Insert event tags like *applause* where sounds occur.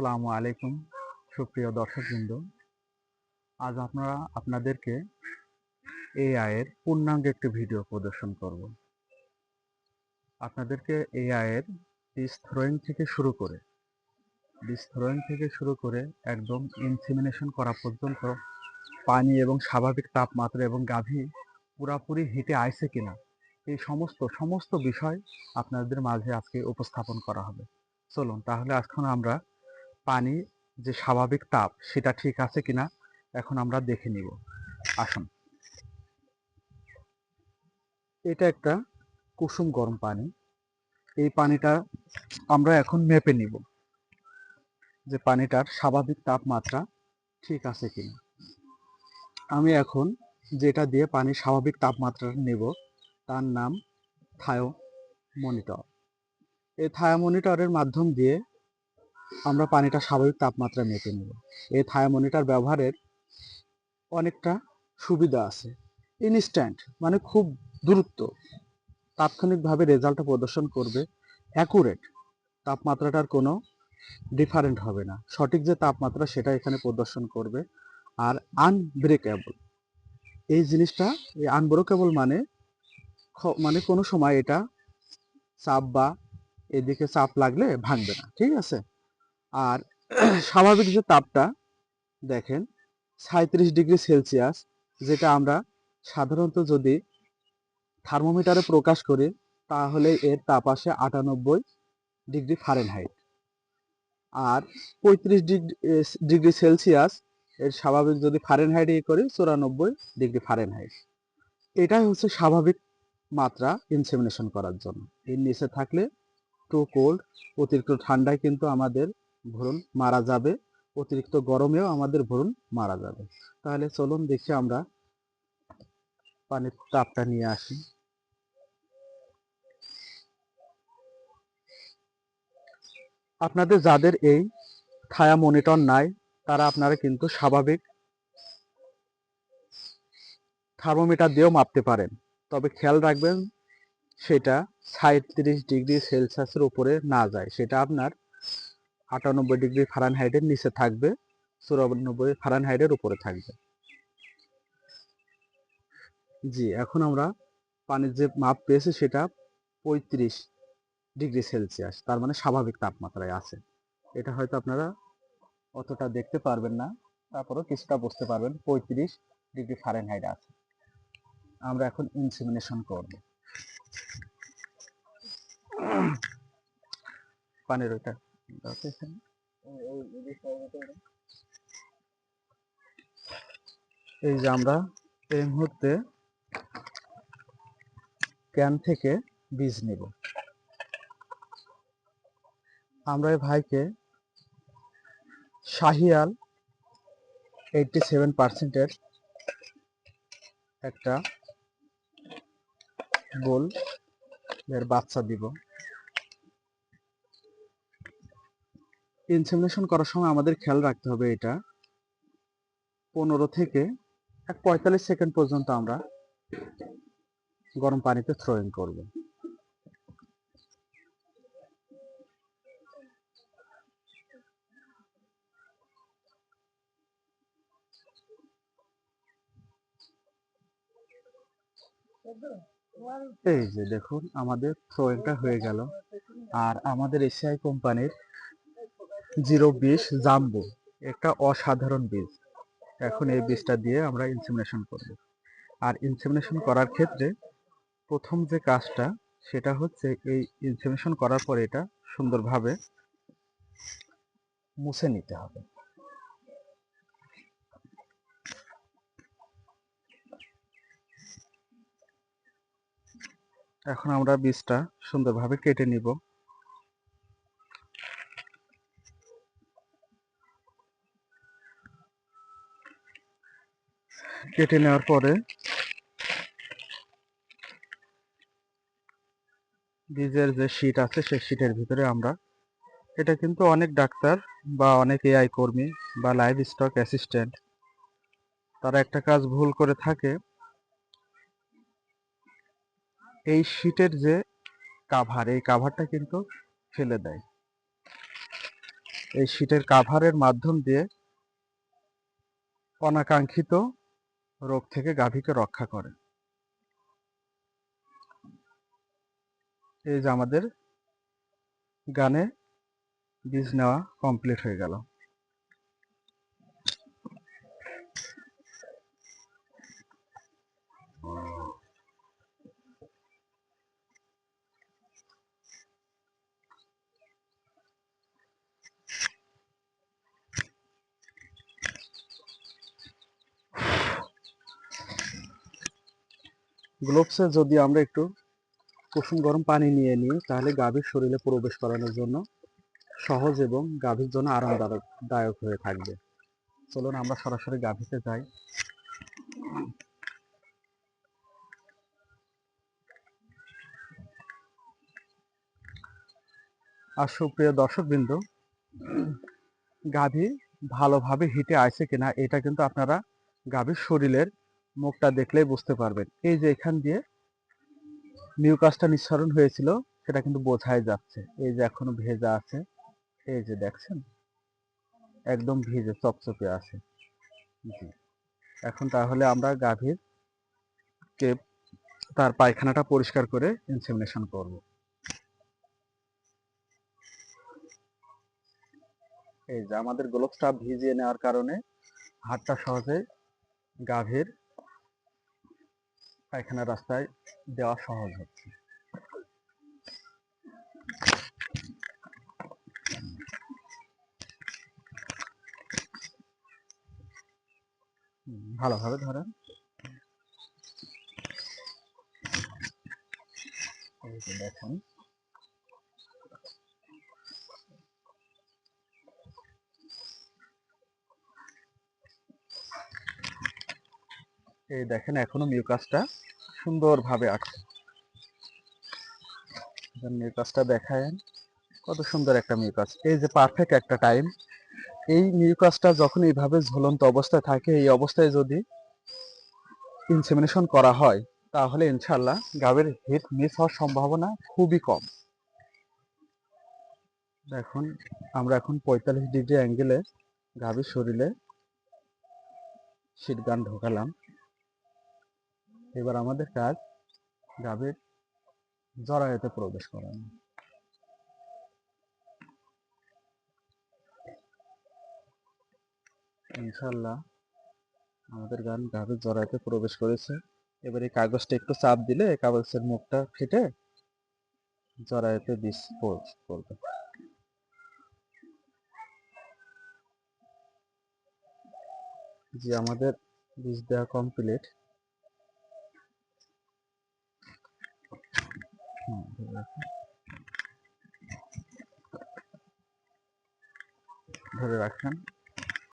আসসালামু আলাইকুম, সুপ্রিয় দর্শকবৃন্দ। আজ আপনারা, আপনাদেরকে এআই এর পূর্ণাঙ্গ একটি ভিডিও প্রদর্শন করব। আপনাদেরকে এআই এর বীজ থ্রোয়িং থেকে শুরু করে বীজ থ্রোয়িং থেকে শুরু করে একদম ইনসিমিনেশন করা পর্যন্ত পানি এবং স্বাভাবিক তাপমাত্রা এবং গাভী পুরাপুরি হিটে আইছে কিনা, এই সমস্ত সমস্ত বিষয় আপনাদের মাঝে আজকে উপস্থাপন করা হবে। চলুন, তাহলে এখন আমরা পানি যে স্বাভাবিক তাপ, সেটা ঠিক আছে কিনা, এখন আমরা দেখে নিব। আসুন। এটা একটা কুসুম গরম পানি। এই পানিটা আমরা এখন মেপে নিব যে পানিটার স্বাভাবিক তাপমাত্রা ঠিক আছে কিনা। আমি এখন যেটা দিয়ে পানির স্বাভাবিক তাপমাত্রা নেব, তার নাম থায়ো মনিটর এই থায়ো মনিটরের মাধ্যম দিয়ে আমরা পানিটা স্বাভাবিক তাপমাত্রা মেপে নেব। এই থার্মোমিটার ব্যবহারের অনেকটা সুবিধা আছে। ইনস্ট্যান্ট মানে খুব দ্রুত, তাৎক্ষণিকভাবে রেজাল্টটা প্রদর্শন করবে অ্যাকুরেট তাপমাত্রাটার কোনো ডিফারেন্ট হবে না। সঠিক যে তাপমাত্রা, সেটা এখানে প্রদর্শন করবে, আর আনব্রেকেবল এই জিনিসটা, এই আনব্রেকেবল মানে মানে কোনো সময় এটা চাপ বা এদিকে চাপ লাগলে ভাঙবে না, ঠিক আছে? আর *clears throat* স্বাভাবিক যে তাপটা, দেখেন সাঁত্রিশ ডিগ্রি সেলসিয়াস, যেটা আমরা সাধারণত যদি থার্মোমিটারে প্রকাশ করি, তাহলে এর তাপ আসে আটানব্বই ডিগ্রি ফারেনহাইট। আর পঁয়ত্রিশ ডিগ্রি ডিগ্রি সেলসিয়াস, এর স্বাভাবিক যদি ফারেনহাইট ইয়ে করি, চুরানব্বই ডিগ্রি ফারেনহাইট। এটাই হচ্ছে স্বাভাবিক মাত্রা ইনসেমিনেশন করার জন্য। এর নিচে থাকলে টু কোল্ড অতিরিক্ত ঠান্ডায় কিন্তু আমাদের ভ্রূণ মারা যাবে। অতিরিক্ত গরমেও আমাদের ভ্রূণ মারা যাবে। তাহলে চলুন দেখি আমরা পানির তাপটা নিয়ে আসি। আপনাদের যাদের এই ছায়া মনিটর নাই, তারা আপনারা কিন্তু স্বাভাবিক থার্মোমিটার দিয়েও মাপতে পারেন। তবে খেয়াল রাখবেন, সেটা সাঁত্রিশ ডিগ্রি সেলসিয়াসের উপরে না যায়। সেটা আপনার আটানব্বই ডিগ্রি ফারেনহাইটের নিচে থাকবে, চুরানব্বই ফারেনহাইটের উপরে থাকবে। জি, এখন আমরা পানির যে মাপ পেয়েছি সেটা পঁয়ত্রিশ ডিগ্রি সেলসিয়াস, তার মানে স্বাভাবিক তাপমাত্রায় আছে। এটা হয়তো আপনারা অতটা দেখতে পারবেন না, তারপরেও কিছুটা বুঝতে পারবেন, পঁয়ত্রিশ ডিগ্রি ফারেন ফারেনহাইট আছে। আমরা এখন ইনসিমিনেশন করব। পানির ওইটা। এই যে আমরা এই মুহূর্তে ক্যান থেকে বীজ নেব। আমরা এই ভাইকে শাহিয়াল এইটটি সেভেন পার্সেন্টের একটা বোল এর বাচ্চা দিব। ইনসেমিনেশন করার সময় আমাদের খেয়াল রাখতে হবে এটা। পনেরো থেকে এক পঁয়তাল্লিশ সেকেন্ড পর্যন্ত আমরা গরম পানিতে থ্রোয়িং করব। এই যে দেখুন, আমাদের থ্রোয়িংটা হয়ে গেল। আর আমাদের এশিয়াই কোম্পানির জিরো বিশ জাম্বু, একটা অসাধারণ বীজ। এখন এই বীজটা দিয়ে আমরা ইনসেমিনেশন করব। আর ইনসেমিনেশন করার ক্ষেত্রে প্রথম যে কাজটা, সেটা হচ্ছে এই ইনসেমিনেশন করার পরে এটা সুন্দরভাবে মুছে নিতে হবে। এখন আমরা বীজটা সুন্দরভাবে কেটে নিব। কেটে নেওয়ার পরে বীজের যে শীট আছে সেই শীটের ভিতরে আমরা, এটা কিন্তু অনেক ডাক্তার বা অনেক এআই কর্মী বা লাইভ স্টক অ্যাসিস্ট্যান্ট তারা একটা কাজ ভুল করে থাকে। এই শীটের যে কাভার এই কাভারটা কিন্তু ফেলে দেয়। এই শীটের কাভারের মাধ্যম দিয়ে অনাকাঙ্ক্ষিত রোগ থেকে গাভীকে রক্ষা করে। এই যে আমাদের গানে বীজ নেওয়া কমপ্লিট হয়ে গেল। গ্লোভসে যদি আমরা একটু কুসুম গরম পানি নিয়ে নিই, তাহলে গাভীর শরীরে প্রবেশ করানোর জন্য সহজ এবং গাভীর জন্য আরামদায়ক দায়ক হয়ে থাকবে। চলুন আমরা সরাসরি গাভীতে যাই। আর সুপ্রিয় দর্শকবৃন্দ, গাভী ভালোভাবে হিটে আছে কিনা, এটা কিন্তু আপনারা গাভীর শরীরের মুখটা দেখলেই বুঝতে পারবেন। এই যে এখান দিয়ে মিউকাসটা নিঃসরণ হয়েছিল, সেটা কিন্তু বোঝাই যাচ্ছে। এই যে এখনও ভেজা আছে, এই যে দেখছেন? একদম ভিজে চপচপে আছে। জি। এখন তাহলে আমরা গাভীর কে তার পায়খানাটা পরিষ্কার করে ইনসেমিনেশন করব। এই যে আমাদের গ্লোভসটা ভিজিয়ে নেওয়ার কারণে হাতটা সহজে গাভীর পায়খানা রাস্তায় দেওয়া সহজ হচ্ছে। ভালোভাবে ধরেন। দেখুন। এই দেখেন এখনও মিউকাসটা সুন্দরভাবে আছে মিউকাসটা দেখায়েন, কত সুন্দর একটা মিউকাস। এই যে পারফেক্ট একটা টাইম এই মিউকাসটা যখন এইভাবে ঝুলন্ত অবস্থায় থাকে, এই অবস্থায় যদি ইনসেমিনেশন করা হয়, তাহলে ইনশাল্লাহ গাবের হিট মিস হওয়ার সম্ভাবনা খুবই কম। দেখুন, আমরা এখন পঁয়তাল্লিশ ডিগ্রি অ্যাঙ্গেলে গাভীর শরীরে শীতগান ঢোকালাম। এবার আমাদের কাজ গাভীর জরায়ুতে প্রবেশ করানো। ইনশাল্লাহ আমাদের গান গাভীর জরায়ুতে প্রবেশ করেছে। এবার এই কাগজটা একটু চাপ দিলে কাগজের মুখটা ফেটে জরায়ুতে বিষ পড়বে। জি, আমাদের বীজ দেওয়া কমপ্লিট ধরে রাখুন। ধরে রাখেন